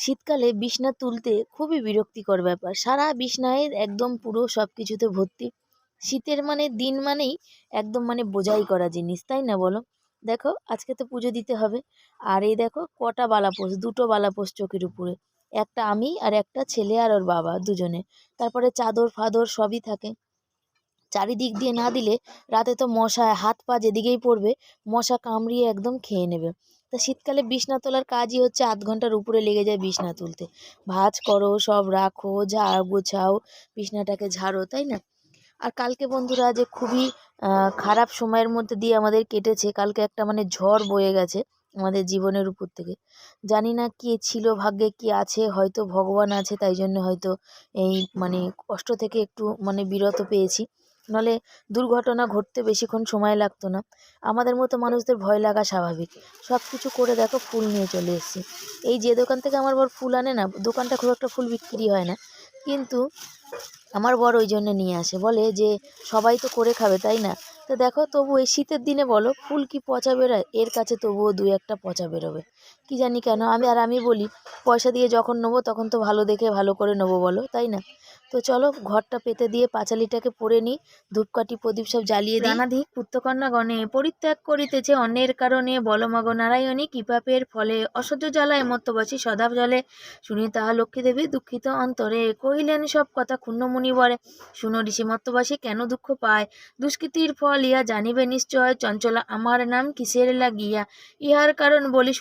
শীতকালে বিছনা তুলতে খুবই বিরক্তিকর ব্যাপার। সারা বিছনায় একদম পুরো সব কিছুতে ভর্তি। শীতের মানে দিন মানেই একদম মানে বোঝাই করা জিনিস, তাই না বলো? দেখো, আজকে তো পুজো দিতে হবে। আর এই দেখো, কটা বালাপোষ দুটো বালাপোষ চোখের উপরে। একটা আমি আর একটা ছেলে আর ওর বাবা দুজনে। তারপরে চাদর ফাদর সবই থাকে। চারিদিক দিয়ে না দিলে রাতে তো মশায় হাত পা যেদিকেই পড়বে, মশা কামড়িয়ে একদম খেয়ে নেবে। তা শীতকালে বিছনা তোলার কাজই হচ্ছে আধ ঘণ্টার উপরে লেগে যায় বিছনা তুলতে। ভাঁজ করো, সব রাখো ঝাড় গোছাও, বিছনাটাকে ঝাড়ো, তাই না? আর কালকে বন্ধুরা যে খুবই খারাপ সময়ের মধ্যে দিয়ে আমাদের কেটেছে, কালকে একটা মানে ঝড় বয়ে গেছে আমাদের জীবনের উপর থেকে। জানি না কে ছিল, ভাগ্যে কি আছে, হয়তো ভগবান আছে, তাই জন্য হয়তো এই মানে কষ্ট থেকে একটু মানে বিরত পেয়েছি। নাহলে দুর্ঘটনা ঘটতে বেশিক্ষণ সময় লাগতো না। আমাদের মতো মানুষদের ভয় লাগা স্বাভাবিক। সব কিছু করে দেখো, ফুল নিয়ে চলে এসেছি। এই যে দোকান থেকে আমার বর ফুল আনে না, দোকানটা খুব একটা ফুল বিক্রি হয় না। কিন্তু আমার বর ওই জন্য নিয়ে আসে। বলে যে, সবাই তো করে খাবে, তাই না? তো দেখো, তবু এই শীতের দিনে বলো, ফুল কি পচা বেরোয়? এর কাছে তবুও দু একটা পচা বেরোবে। কি জানি কেন, আমি আর আমি বলি, পয়সা দিয়ে যখন নেব, তখন তো ভালো দেখে ভালো করে নেব বলো, তাই না? তো চলো ঘরটা পেতে দিয়ে পাঁচালিটাকে পরে নিই। ধূপকাঠি প্রদীপ সব জ্বালিয়ে দিই। রানাধিক পুত্রকন্যাগণে পরিত্যাগ করিতেছে। অন্যের কারণে বলমগ নারায়ণী কৃপাপের ফলে অসহ্য জ্বালায় মত্তবাসী সদা জলে শুনি তাহা লক্ষ্মীদেবী দুঃখিত অন্তরে কহিলেন সব কথা ক্ষুণ্ণমুনি বলে শুনো ঋষি মত্তবাসী, কেন দুঃখ পায়? দুষ্কৃতির ফল ইয়া জানিবে নিশ্চয়। চঞ্চলা, আমার নাম কিসের লাগিয়া? ইহার কারণ বলি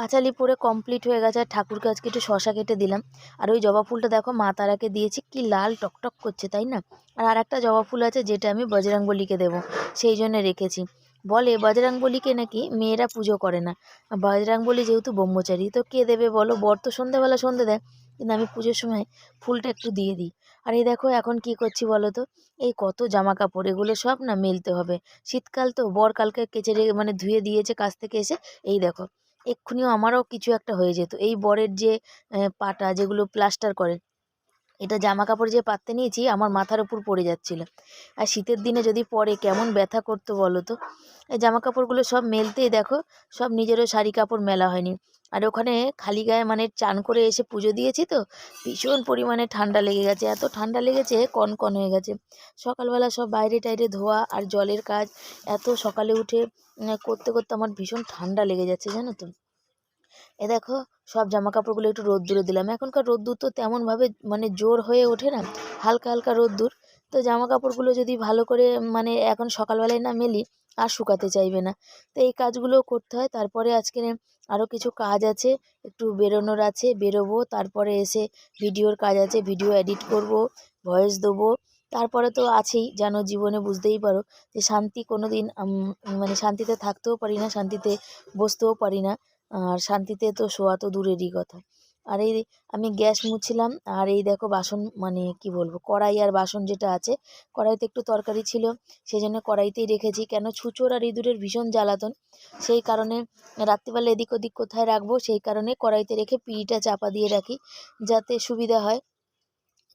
পাঁচালি পরে কমপ্লিট হয়ে গেছে। আর ঠাকুরকে আজকে একটু শশা কেটে দিলাম। আর ওই জবা ফুলটা দেখো, মা তারাকে দিয়েছি। কি লাল টকটক করছে, তাই না? আর আরেকটা জবা ফুল আছে, যেটা আমি বজরাঙ্গলিকে দেবো। সেই জন্য রেখেছি। বলে বজরাঙ্গলিকে নাকি মেয়েরা পুজো করে না। বজরাঙ্গলি যেহেতু ব্রহ্মচারী, তো কে দেবে বলো? বর তো সন্ধেবেলা সন্ধে দেয়। কিন্তু আমি পুজোর সময় ফুলটা একটু দিয়ে দিই। আর এই দেখো, এখন কি করছি বলো তো? এই কত জামা কাপড় এগুলো সব না মেলতে হবে। শীতকাল তো, বর কালকে কেচে মানে ধুয়ে দিয়েছে কাছ থেকে এসে। এই দেখো এক্ষুনিও আমারও কিছু একটা হয়ে যেত। এই বরের যে পাটা যেগুলো প্লাস্টার করে, এটা জামা কাপড় যে পাততে নিয়েছি, আমার মাথার উপর পড়ে যাচ্ছিল। আর শীতের দিনে যদি পরে, কেমন ব্যথা করতো বলো তো? এই জামা কাপড়গুলো সব মেলতেই দেখো, সব নিজেরও শাড়ি কাপড় মেলা হয়নি। আর ওখানে খালি গায়ে মানে চান করে এসে পুজো দিয়েছি তো, ভীষণ পরিমাণে ঠান্ডা লেগে গেছে, এত ঠান্ডা লেগেছে কনকন হয়ে গেছে। সকালবেলা সব বাইরে টাইরে ধোয়া আর জলের কাজ, এত সকালে উঠে করতে করতে আমার ভীষণ ঠান্ডা লেগে যাচ্ছে জানো তো। এ দেখো, সব জামা কাপড়গুলো একটু রোদ্দুরে দিলাম, এখনকার রোদ্দুর তো তেমনভাবে মানে জোর হয়ে ওঠে না, হালকা হালকা রোদ্দুর। তো জামা কাপড়গুলো যদি ভালো করে মানে এখন সকালবেলায় না মেলি আর শুকাতে চাইবে না। তো এই কাজগুলো করতে হয়। তারপরে আজকে আরও কিছু কাজ আছে। একটু বেরোনোর আছে, বেরোবো। তারপরে এসে ভিডিওর কাজ আছে, ভিডিও এডিট করব, ভয়েস দেবো। তারপরে তো আছেই, যেন জীবনে বুঝতেই পারো যে শান্তি কোনো দিন মানে শান্তিতে থাকতেও পারি না, শান্তিতে বসতেও পারি না। আর শান্তিতে তো শোয়া তো দূরেরই কথা। আর এই আমি গ্যাস মুছিলাম আর এই দেখো বাসন মানে কি বলব, কড়াই আর বাসন যেটা আছে, কড়াইতে একটু তরকারি ছিল সেই জন্য কড়াইতেই রেখেছি। কেন ছুঁচোর আর ইঁদুরের ভীষণ জ্বালাতন, সেই কারণে রাত্রিবেলা এদিক ওদিক কোথায় রাখব, সেই কারণে কড়াইতে রেখে পিঁড়িটা চাপা দিয়ে রাখি, যাতে সুবিধা হয়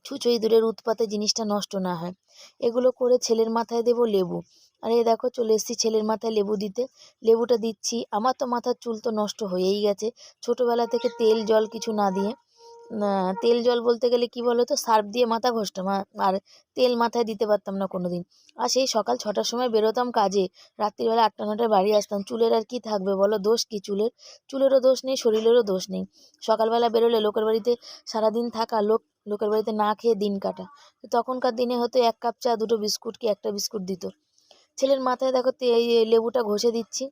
ছুঁচো ইঁদুরের উৎপাতে জিনিসটা নষ্ট না হয়। এগুলো করে ছেলের মাথায় দেবো লেবু। আর এই দেখো চলে এসেছি ছেলের মাথায় লেবু দিতে। লেবুটা দিচ্ছি। আমার তো মাথার চুল তো নষ্ট হয়েই গেছে। ছোটোবেলা থেকে তেল, জল কিছু না দিয়ে। তেল, জল বলতে গেলে কি বলো তো সার্ফ দিয়ে মাথা ঘষতাম। আর তেল মাথায় দিতে পারতাম না কোনো দিন আর সেই সকাল ছটার সময় বেরোতাম কাজে। রাত্রিবেলা আটটা নটায় বাড়ি আসতাম। চুলের আর কি থাকবে বলো? দোষ কি চুলের? চুলেরও দোষ নেই, শরীরেরও দোষ নেই। সকালবেলা বেরোলে লোকের বাড়িতে সারাদিন থাকা লোক, লোকের বাড়িতে না খেয়ে দিন কাটা। তখনকার দিনে হয়তো এক কাপ চা, দুটো বিস্কুট কি একটা বিস্কুট দিত। ছেলের মাথায় দেখো এই লেবুটা ঘষে দিচ্ছি।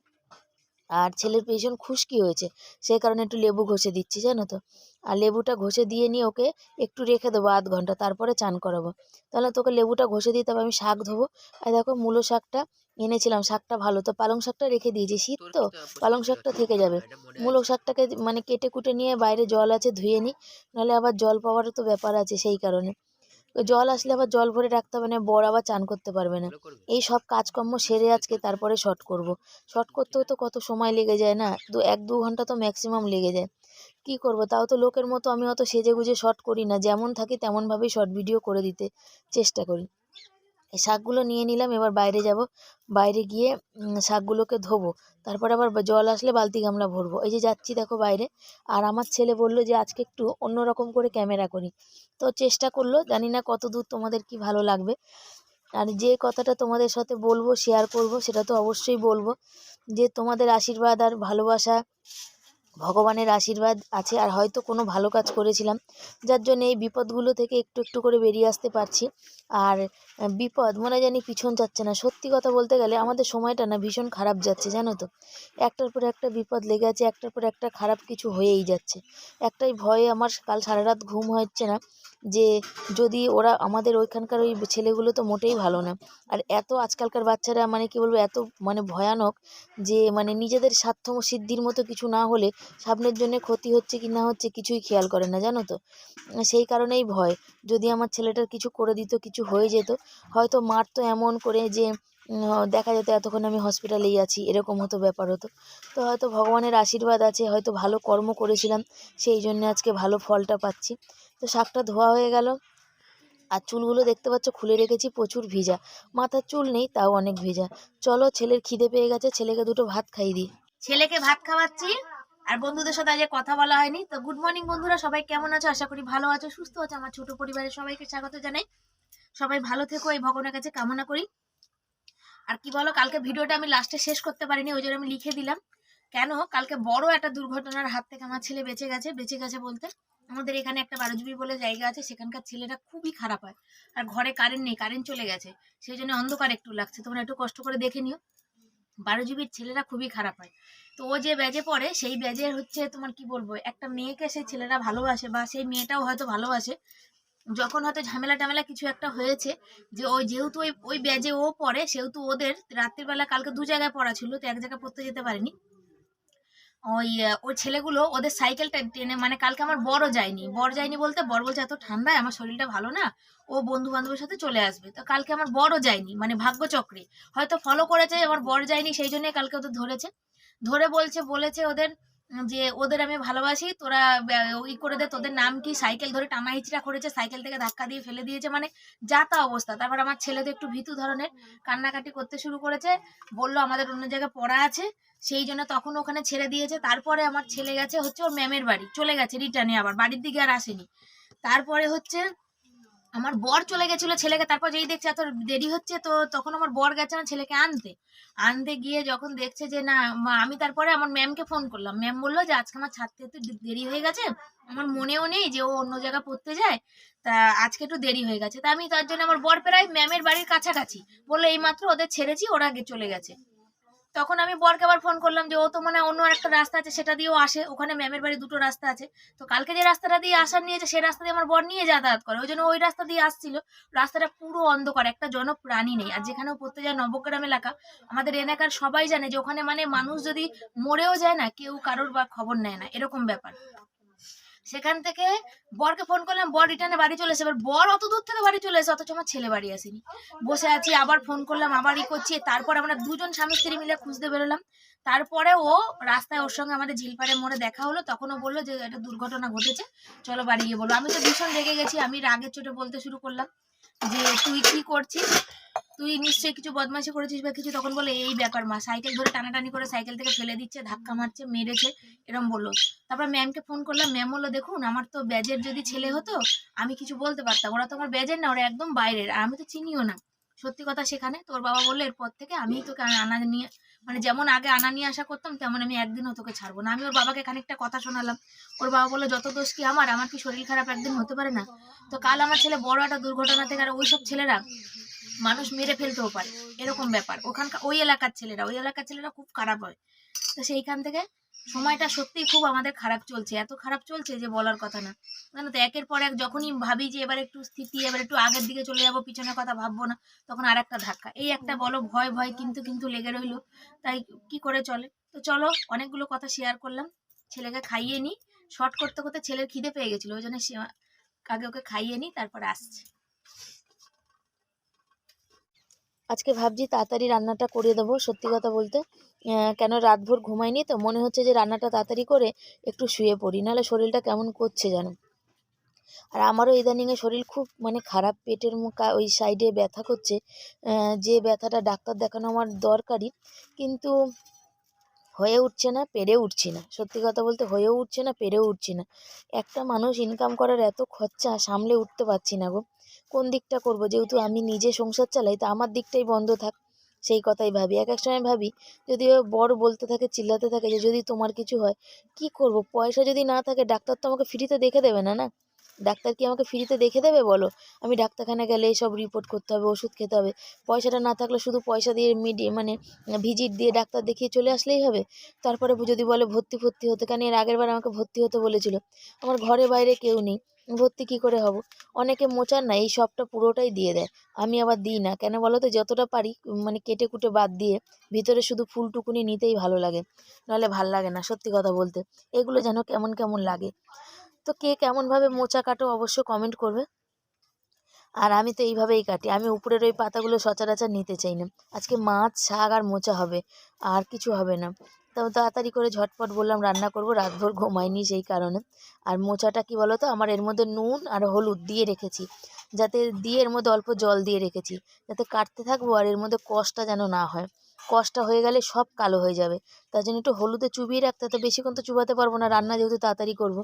আর ছেলের ভীষণ খুশকি হয়েছে, সেই কারণে একটু লেবু ঘষে দিচ্ছি, জানো তো। আর লেবুটা ঘষে দিয়ে নিয়ে ওকে একটু রেখে দেবো আধ ঘণ্টা, তারপরে চান করাবো। তাহলে তোকে লেবুটা ঘষে দিতে হবে, আমি শাক ধোবো। আর দেখো মূলো শাকটা এনেছিলাম, শাকটা ভালো। তো পালং শাকটা রেখে দিয়েছি, শীত তো, পালং শাকটা থেকে যাবে। মূলো শাকটাকে মানে কেটে কুটে নিয়ে বাইরে জল আছে, ধুয়ে নিই নাহলে আবার জল পাওয়ারও তো ব্যাপার আছে সেই কারণে। জল আসলে আবার জল ভরে রাখতে হবে না বড় আবার চান করতে পারবে না। এই সব কাজকর্ম সেরে আজকে তারপরে শর্ট করব। শর্ট করতেও তো কত সময় লেগে যায় না? দু এক দু ঘণ্টা তো ম্যাক্সিমাম লেগে যায়। কি করব? তাও তো লোকের মতো আমি অত সেজে গুজে শর্ট করি না। যেমন থাকি তেমনভাবেই শর্ট ভিডিও করে দিতে চেষ্টা করি। এই শাকগুলো নিয়ে নিলাম, এবার বাইরে যাব। বাইরে গিয়ে শাকগুলোকে ধোবো। তারপর আবার জল আসলে বালতি গামলা ভরবো। এই যে যাচ্ছি দেখো বাইরে, আর আমার ছেলে বলল যে আজকে একটু অন্যরকম করে ক্যামেরা করি। তো চেষ্টা করল, জানি না কত দূর তোমাদের কি ভালো লাগবে। আর যে কথাটা তোমাদের সাথে বলব শেয়ার করব, সেটা তো অবশ্যই বলব যে তোমাদের আশীর্বাদ আর ভালোবাসা ভগবানের আশীর্বাদ আছে আর হয়তো কোনো ভালো কাজ করেছিলাম, যার জন্য এই বিপদগুলো থেকে একটু একটু করে বেরিয়ে আসতে পারছি। আর বিপদ মনে জানি পিছন যাচ্ছে না। সত্যি কথা বলতে গেলে আমাদের সময়টা না ভীষণ খারাপ যাচ্ছে, জানো তো? একটার পর একটা বিপদ লেগে আছে, একটার পর একটা খারাপ কিছু হয়েই যাচ্ছে। একটাই ভয়ে আমার কাল সারা রাত ঘুম হচ্ছে না। যে যদি ওরা আমাদের ওইখানকার ওই ছেলেগুলো তো মোটেই ভালো না। আর এত আজকালকার বাচ্চারা মানে কি বলব, এত মানে ভয়ানক যে মানে নিজেদের স্বার্থ সিদ্ধির মতো কিছু না হলে সামনের জন্য ক্ষতি হচ্ছে কি না হচ্ছে কিছুই খেয়াল করে না, জানো তো? সেই কারণেই ভয়। যদি আমার ছেলেটার কিছু করে দিত, কিছু হয়ে যেত, হয়তো মারতো এমন করে যে দেখা যেত এতক্ষণ আমি হসপিটালেই আছি, এরকম হতো ব্যাপার হতো। তো হয়তো ভগবানের আশীর্বাদ আছে, হয়তো ভালো কর্ম করেছিলাম, সেই জন্য আজকে ভালো ফলটা পাচ্ছি। তো শাকটা ধোয়া হয়ে গেল। আর চুলগুলো দেখতে পাচ্ছ, খুলে রেখেছি, প্রচুর ভিজা। মাথার চুল নেই, তাও অনেক ভিজা। চলো, ছেলের খিদে পেয়ে গেছে, ছেলেকে দুটো ভাত খাইয়ে দিই। ছেলেকে ভাত খাওয়াচ্ছি। আর বন্ধুদের সাথে আজকে কথা বলা হয়নি। তো গুড মর্নিং বন্ধুরা, সবাই কেমন আছো? আশা করি ভালো আছো, সুস্থ আছো। আমার ছোট পরিবারের সবাইকে স্বাগত জানাই। সবাই ভালো থেকো, এই ভগবানের কাছে কামনা করি। আর কি বলো, কালকে ভিডিওটা আমি লাস্টে শেষ করতে পারিনি, ওই জন্য আমি লিখে দিলাম। কেন? কালকে বড় একটা দুর্ঘটনার হাত থেকে আমার ছেলে বেঁচে গেছে বেঁচে গেছে বলতে। আমাদের এখানে একটা বারোজুবি বলে জায়গা আছে, সেখানকার ছেলেরা খুবই খারাপ হয়। আর ঘরে কারেন্ট নেই কারেন্ট চলে গেছে। সেই জন্য অন্ধকার একটু লাগছে। তোমরা একটু কষ্ট করে দেখে নিও। বারো জিবির ছেলেরা খুবই খারাপ হয়। তো ও যে ব্যাজে পড়ে, সেই ব্যাজের হচ্ছে তোমার কি বলব, একটা মেয়েকে সেই ছেলেরা ভালোবাসে বা সেই মেয়েটাও হয়তো ভালোবাসে। যখন হয়তো ঝামেলা টামেলা কিছু একটা হয়েছে, যে ওই যেহেতু ওই ওই ব্যাজে ও পড়ে, সেহেতু ওদের রাত্রিবেলা কালকে দু জায়গায় পড়া ছিল, তো এক জায়গায় পড়তে যেতে পারেনি। ওই ওই ছেলেগুলো ওদের সাইকেলটা টেনে মানে কালকে আমার বড় যায়নি। বর যায়নি বলতে বর বলছে, এত ঠান্ডায় আমার শরীরটা ভালো না। ও বন্ধু বান্ধবের সাথে চলে আসবে। তো কালকে আমার বড় যায়নি মানে ভাগ্যচক্রে। হয়তো ফলো করেছে আমার বর যায়নি, সেই জন্যই কালকে ওদের ধরেছে। ধরে বলছে, বলেছে ওদের যে ওদের আমি ভালোবাসি, তোরা ওই করে দে, তোদের নাম কি? সাইকেল ধরে টানা হিচড়া করেছে, সাইকেল থেকে ধাক্কা দিয়ে ফেলে দিয়েছে মানে যা তা অবস্থা। তারপর আমার ছেলে তো একটু ভীতু ধরনের, কান্নাকাটি করতে শুরু করেছে, বলল আমাদের অন্য জায়গায় পড়া আছে, সেই জন্য তখন ওখানে ছেড়ে দিয়েছে। তারপরে আমার ছেলে গেছে হচ্ছে ওর ম্যামের বাড়ি, চলে গেছে রিটার্নে আবার, বাড়ির দিকে আর আসেনি। তারপরে হচ্ছে আমার বর চলে গেছিল ছেলেকে, তারপর যেই দেখছে এত দেরি হচ্ছে, তো তখন আমার বর গেছে না ছেলেকে আনতে। আনতে গিয়ে যখন দেখছে যে, না আমি তারপরে আমার ম্যামকে ফোন করলাম। ম্যাম বলল যে, আজকে আমার ছাড়তে একটু দেরি হয়ে গেছে, আমার মনেও নেই যে ও অন্য জায়গায় পড়তে যায়, তা আজকে একটু দেরি হয়ে গেছে। তা আমি তার জন্য আমার বর প্রায় ম্যামের বাড়ির কাছাকাছি। বলল এই মাত্র ওদের ছেড়েছি, ওরা আগে চলে গেছে। তখন আমি বরকে আবার ফোন করলাম যে, ও তো মানে অন্য একটা রাস্তা আছে, সেটা দিয়েও আসে। ওখানে ম্যামের বাড়ি দুটো রাস্তা আছে। তো কালকে যে রাস্তাটা দিয়ে আসার নিয়েছে সেই রাস্তা দিয়ে আমার বর নিয়ে যাতায়াত করে। ওই জন্য ওই রাস্তা দিয়ে আসছিল। রাস্তাটা পুরো অন্ধকার, একটা জনপ্রাণী নেই। আর যেখানেও পড়তে যায় নবগ্রাম এলাকা, আমাদের এলাকার সবাই জানে যে, ওখানে মানে মানুষ যদি মরেও যায় না, কেউ কারোর বা খবর নেয় না। এরকম ব্যাপার। সেখান থেকে বরকে ফোন করলাম, বর রিটার্নে বাড়ি চলে এসে এবার বর অত দূর থেকে বাড়ি চলে এসে অথচ আমার ছেলে বাড়ি আসেনি। বসে আছি, আবার ফোন করলাম, আবার ই করছি। তারপর আমরা দুজন স্বামী স্ত্রী মিলে খুঁজতে বেরোলাম। তারপরে ও রাস্তায় ওর সঙ্গে আমাদের ঝিলপাড়ের মোড়ে দেখা হলো। তখন ও বলল যে, একটা দুর্ঘটনা ঘটেছে, চলো বাড়ি গিয়ে বলো। আমি তো ভীষণ রেগে গেছি, আমি রাগের চোটে বলতে শুরু করলাম যে, তুই কি করছিস? তুই নিশ্চয়ই কিছু বদমাশি করেছিস বা কিছু, তখন বলে, এই ব্যাপার মা, সাইকেল ধরে টানাটানি করে সাইকেল থেকে ফেলে দিচ্ছে, ধাক্কা মারছে, মেরেছে, এরম বলল। তারপর ম্যামকে ফোন করলাম, ম্যাম বলল, দেখুন, আমার তো ব্যাজের যদি ছেলে হতো, আমি কিছু বলতে পারতাম। ওরা তো আমার ব্যাজের না, ওরা একদম বাইরের, আর আমি তো চিনিও না। সত্যি কথা সেখানে, তোর বাবা বলল, এরপর থেকে আমি তোকে আনা নিয়ে মানে যেমন আগে আনা নিয়ে আসা করতাম, তেমন আমি একদিনও তোকে ছাড়বো না। আমি ওর বাবাকে খানিকটা কথা শোনালাম। ওর বাবা বলল, যত দোষ কি আমার আমার কি শরীর খারাপ একদিন হতে পারে না? তো কাল আমার ছেলে বড় একটা দুর্ঘটনা থেকে, আর ওইসব ছেলেরা মানুষ মেরে ফেলতেও পারে। এরকম ব্যাপার। ওখানকার ওই এলাকার ছেলেরা ওই এলাকার ছেলেরা খুব খারাপ হয়। তো সেইখান থেকে সময়টা সত্যিই খুব আমাদের খারাপ চলছে। এত খারাপ চলছে যে বলার কথা না। জানো তো একের পর এক যখনই ভাবি যে এবার একটু স্থিতি এবার একটু আগের দিকে চলে যাব পিছনের কথা ভাববো না তখন আর একটা ধাক্কা। এই একটা বলো ভয় ভয় কিন্তু কিন্তু লেগে রইল। তাই কি করে চলে? তো চলো অনেকগুলো কথা শেয়ার করলাম। ছেলেকে খাইয়ে নিই শর্ট করতে করতে ছেলের খিদে পেয়ে গেছিল। ওই জন্য সে- আগে ওকে খাইয়ে নিই তারপর আসছি। আজকে ভাবছি তাড়াতাড়ি রান্নাটা করে দেবো, সত্যি কথা বলতে। কেন রাতভর ঘুমাইনি তো, মনে হচ্ছে যে রান্নাটা তাড়াতাড়ি করে একটু শুয়ে পড়ি, নাহলে শরীরটা কেমন করছে যেন আর আমারও ইদানিংয়ে শরীর খুব মানে খারাপ, পেটের মুখা ওই সাইডে ব্যথা করছে। যে ব্যথাটা ডাক্তার দেখানো আমার দরকারি। কিন্তু হয়ে উঠছে না, পেরে উঠছি না। সত্যি কথা বলতে হয়েও উঠছে না, পেরেও উঠছি না। একটা মানুষ ইনকাম করার এত খরচা সামলে উঠতে পারছি না গো। কোন দিকটা করব? যেহেতু আমি নিজে সংসার চালাই, তা আমার দিকটাই বন্ধ থাক, সেই কথাই ভাবি। এক এক সময় ভাবি, যদি বড় বলতে থাকে, চিল্লাতে থাকে যে, যদি তোমার কিছু হয়, কি করব? পয়সা যদি না থাকে, ডাক্তার তো আমাকে ফ্রিতে দেখে দেবে না না? ডাক্তার কি আমাকে ফ্রিতে দেখে দেবে, বলো? আমি ডাক্তারখানা গেলে সব রিপোর্ট করতে হবে, ওষুধ খেতে হবে। পয়সাটা না থাকলে শুধু পয়সা দিয়ে মিডি মানে ভিজিট দিয়ে ডাক্তার দেখিয়ে চলে আসলেই হবে। তারপরে যদি বলে ভর্তি ফর্তি হতে, কারণ এর আগের বার আমাকে ভর্তি হতে বলেছিল। আমার ঘরে বাইরে কেউ নেই, ভর্তি কী করে হব? অনেকে মোচার না, এই সবটা পুরোটাই দিয়ে দেয়। আমি আবার দিই না। কেন বলো তো? যতটা পারি মানে কেটে কুটে বাদ দিয়ে ভিতরে শুধু ফুলটুকুনি নিতেই ভালো লাগে। নাহলে ভালো লাগে না, সত্যি কথা বলতে। এগুলো যেন কেমন কেমন লাগে। তো কে কেমনভাবে মোচা কাটো অবশ্য কমেন্ট করবে। আর আমি তো এইভাবেই কাটি, আমি উপরের ওই পাতাগুলো সচরাচর নিতে চাই না। আজকে মাছ, শাক আর মোচা হবে, আর কিছু হবে না। তো তাড়াতাড়ি করে ঝটপট বললাম রান্না করব, রাতভর ঘুমাইনি সেই কারণে। আর মোচাটা কি বলো তো আমার এর মধ্যে নুন আর হলুদ দিয়ে রেখেছি। যাতে দিয়ে এর মধ্যে অল্প জল দিয়ে রেখেছি। যাতে কাটতে থাকব আর এর মধ্যে কষটা যেন না হয়। কষটা হয়ে গেলে সব কালো হয়ে যাবে। তার জন্য একটু হলুদে চুবিয়ে রাখতে তো বেশিক্ষণ তো চুবাতে পারব না, রান্না যেহেতু তাড়াতাড়ি করব।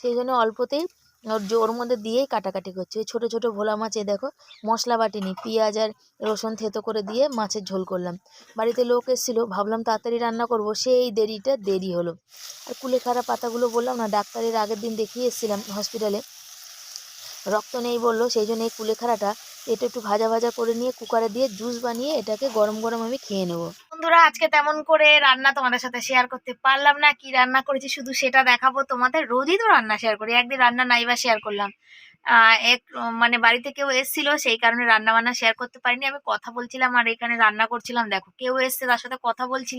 সেই জন্য অল্পতেই ওর ওর মধ্যে দিয়েই কাটাকাটি করছি। ওই ছোটো ছোটো ভোলা মাছ দেখো, মশলা বাটিনি, পেঁয়াজ আর রসুন থেতো করে দিয়ে মাছের ঝোল করলাম। বাড়িতে লোক এসেছিল, ভাবলাম তাড়াতাড়ি রান্না করব, সেই দেরিটা দেরি হলো। আর কুলেখাড়া পাতাগুলো বললাম না, ডাক্তারের আগের দিন দেখিয়ে এসেছিলাম হসপিটালে রক্ত নেই বলল, সেই জন্য এই কুলেখাড়াটা এটা একটু ভাজা ভাজা করে নিয়ে কুকারে দিয়ে জুস বানিয়ে এটাকে গরম গরম আমি খেয়ে নেব। বন্ধুরা, আজকে তেমন করে রান্না তোমাদের সাথে শেয়ার করতে পারলাম না। কি রান্না করেছি শুধু সেটা দেখাবো তোমাদের। রোজই তো রান্না শেয়ার করি। একদিন রান্না নাই বা শেয়ার করলাম। এক মানে বাড়িতে কেউ এসেছিল, সেই কারণে রান্না বান্না শেয়ার করতে পারিনি। আমি কথা বলছিলাম আর এখানে রান্না করছিলাম। দেখো, কেউ এসছে, তার সাথে কথা বলছি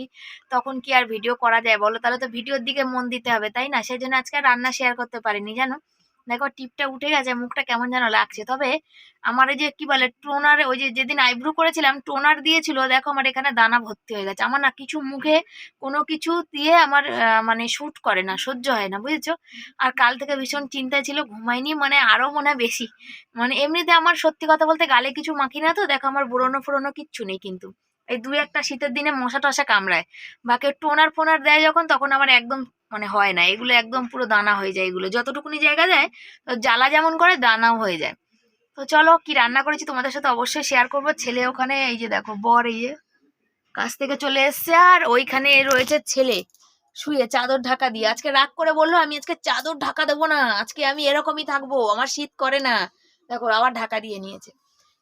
তখন কি আর ভিডিও করা যায় বলো? তাহলে তো ভিডিওর দিকে মন দিতে হবে, তাই না? সেই জন্য আজকে রান্না শেয়ার করতে পারিনি, জানো? দেখো টিপটা উঠে গেছে, মুখটা কেমন যেন লাগছে। তবে আমার এই যে কি বলে, টোনার, ওই যে যেদিন আইব্রু করেছিলাম, টোনার দিয়েছিল, দেখো আমার এখানে দানা ভর্তি হয়ে গেছে। আমার না কিছু মুখে কোনো কিছু দিয়ে আমার মানে শ্যুট করে না, সহ্য হয় না, বুঝেছ? আর কাল থেকে ভীষণ চিন্তায় ছিল, ঘুমাইনি মানে আরও মনে বেশি। মানে এমনিতে আমার সত্যি কথা বলতে গালে কিছু মাখি না তো, দেখো আমার পুরোনো ফুরোনো কিচ্ছু নেই কিন্তু। এই দুই একটা শীতের দিনে মশা টশা কামড়ায়। বাকি টোনার ফোনার দেয় যখন, তখন আমার একদম মানে হয় না। এগুলো একদম পুরো দানা হয়ে যায় এগুলো। যতটুকুনি জায়গা দেয় তো জ্বালা যেমন করে দানাও হয়ে যায়। তো চলো কি রান্না করেছি তোমাদের সাথে অবশ্যই শেয়ার করব। ছেলে ওখানে এই যে দেখো বর এই যে কাছ থেকে চলে এসছে আর ওইখানে রয়েছে ছেলে। শুয়ে চাদর ঢাকা দিয়ে। আজকে রাগ করে বলল আমি আজকে চাদর ঢাকা দেবো না। আজকে আমি এরকমই থাকব। আমার শীত করে না। দেখো আবার ঢাকা দিয়ে নিয়েছে।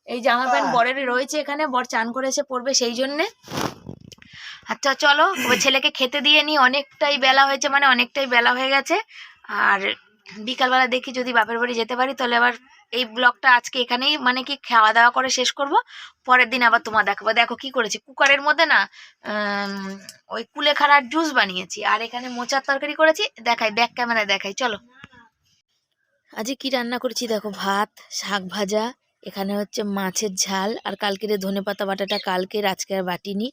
এই জামা প্যান্ট বরের রয়েছে এখানে। বর চান করে এসে পড়বে সেই জন্যে। আচ্ছা চলো ওই ছেলেকে খেতে দিয়ে নি। অনেকটাই বেলা হয়েছে মানে অনেকটাই বেলা হয়ে গেছে। আর বিকালবেলা দেখি যদি বাপের বাড়ি যেতে পারি, তাহলে আবার এই ব্লগটা আজকে এখানেই মানে কি খাওয়া দাওয়া করে শেষ করব। পরের দিন আবার তোমার দেখাবো। দেখো কি করেছি, কুকারের মধ্যে না ওই কুলেখাড়ার জুস বানিয়েছি। আর এখানে মোচার তরকারি করেছি। দেখাই ব্যাক ক্যামেরায় দেখাই। চলো। আজকে কি রান্না করেছি? দেখো, ভাত, শাক ভাজা এখানে হচ্ছে মাছের ঝাল, আর কালকের ধনে পাতা বাটাটা কালকের, আজকে আর বাটিনি।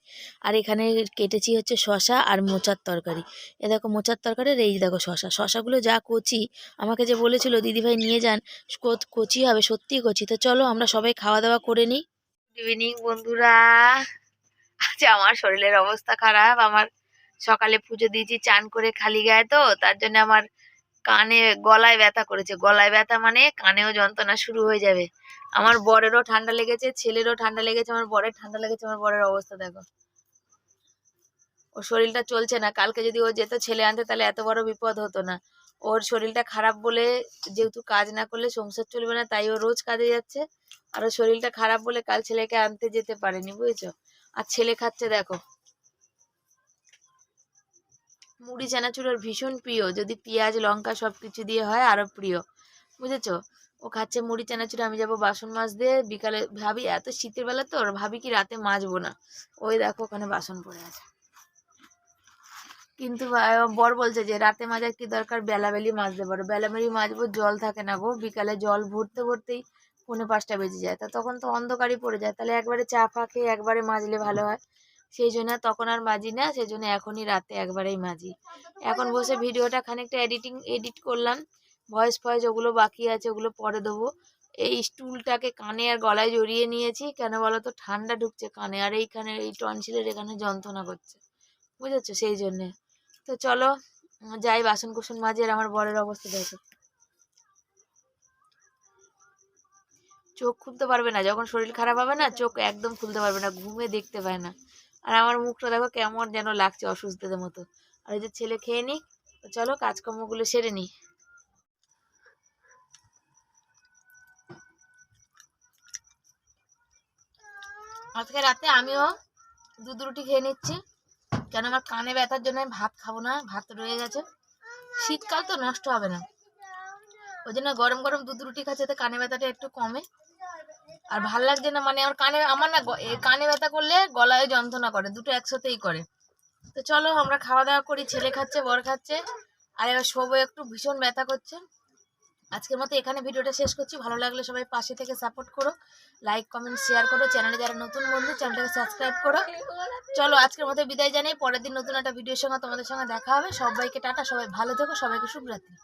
আর এখানে কেটেছি হচ্ছে শশা আর মোচার তরকারি। এ দেখো মোচার তরকারি এই দেখো শশা শশাগুলো যা কচি, আমাকে যে বলেছিল দিদিভাই নিয়ে যান কচি হবে, সত্যিই কচি। তো চলো আমরা সবাই খাওয়া দাওয়া করে নিই। গুড ইভিনিং বন্ধুরা। আজ আমার শরীরের অবস্থা খারাপ। আমার সকালে পুজো দিয়েছি, চান করে খালি গায়ে, তো তার জন্য আমার কানে গলায় ব্যথা করেছে। গলায় ব্যথা মানে কানেও যন্ত্রণা শুরু হয়ে যাবে। আমার বরেরও ঠান্ডা লেগেছে, ছেলেরও ঠান্ডা লেগেছে, আমার বরের ঠান্ডা লেগেছে, আমার বরের অবস্থা দেখো। ওর শরীরটা চলছে না। কালকে যদি ও যেত ছেলে আনতে, তাহলে এত বড় বিপদ হতো না। ওর শরীরটা খারাপ বলে যেহেতু কাজ না করলে সংসার চলবে না, তাই ও রোজ কাজে যাচ্ছে। আর ওর শরীরটা খারাপ বলে কাল ছেলেকে আনতে যেতে পারেনি, বুঝেছ? আর ছেলে খাচ্ছে, দেখো। মুড়ি চানাচুর ওর ভীষণ প্রিয়। যদি পেঁয়াজ, লঙ্কা সব কিছু দিয়ে হয় আরও প্রিয়। বুঝেছ? ও খাচ্ছে মুড়ি, চানাচুর, আমি যাব বাসন মাছ দিয়ে বিকালে ভাবি, এত শীতের বেলা তো ভাবি কি রাতে মাজবো না। ওই দেখো, ওখানে বাসন পড়ে আছে। কিন্তু বর বলছে যে, রাতে মাজার কি দরকার? বেলাবেলি মাজতে পারো। বেলাবেলি মাজবো, জল থাকে না গো। বিকালে জল ভরতে ভরতেই পৌনে পাঁচটা বেজে যায়। তা তখন তো অন্ধকারই পড়ে যায়। তাহলে একবারে চা ফা খেয়ে একবারে মাজলে ভালো হয়। সেই জন্য তখন আর মাজি না সেই জন্য এখনই রাতে একবারেই মাজি। এখন বসে ভিডিওটা খানিকটা এডিটিং এডিট করলাম। ভয়েস ফয়েস ওগুলো বাকি আছে, ওগুলো পরে দেবো। এই স্টুলটাকে কানে আর গলায় জড়িয়ে নিয়েছি, কেন বলো তো ঠান্ডা ঢুকছে কানে, আর এইখানে এই টনসিলের এখানে যন্ত্রণা করছে। বুঝেছ? সেই জন্যে তো চলো, যাই বাসন কুসন মাঝে আর আমার বরের অবস্থা দেখো। চোখ খুলতে পারবে না, যখন শরীর খারাপ হবে না, চোখ একদম খুলতে পারবে না, ঘুমে দেখতে পায় না। আর আমার মুখটা দেখো কেমন যেন লাগছে অসুস্থদের মতো। আর যে ছেলে খেয়ে তো চলো কাজকর্মগুলো সেরে নিই। আজকে রাতে আমিও দুধ রুটি খেয়ে নিচ্ছি। কেন আমার কানে ব্যথার জন্য ভাত খাব না, ভাত রয়ে গেছে। শীতকাল তো নষ্ট হবে না। ওই জন্য গরম গরম দুধ রুটি খাচ্ছে তো কানে ব্যথাটা একটু কমে। আর ভালো লাগছে না মানে আমার কানে, আমার না কানে ব্যথা করলে গলায় যন্ত্রণা করে, দুটো একসাথেই করে। তো চলো, আমরা খাওয়া দাওয়া করি, ছেলে খাচ্ছে, বর খাচ্ছে, আর এবার শোবো একটু, ভীষণ ব্যথা করছে। আজকের মতো এখানে ভিডিওটা শেষ করছি, ভালো লাগলে সবাই পাশে থেকে সাপোর্ট করো লাইক কমেন্ট শেয়ার করো চ্যানেলে যারা নতুন বন্ধু চ্যানেলটাকে সাবস্ক্রাইব করো। চলো, আজকের মতো বিদায় জানাই, পরের দিন নতুন একটা ভিডিওর সঙ্গে তোমাদের সঙ্গে দেখা হবে, সবাইকে টাটা, সবাই ভালো থেকো, সবাইকে শুভরাত্রি।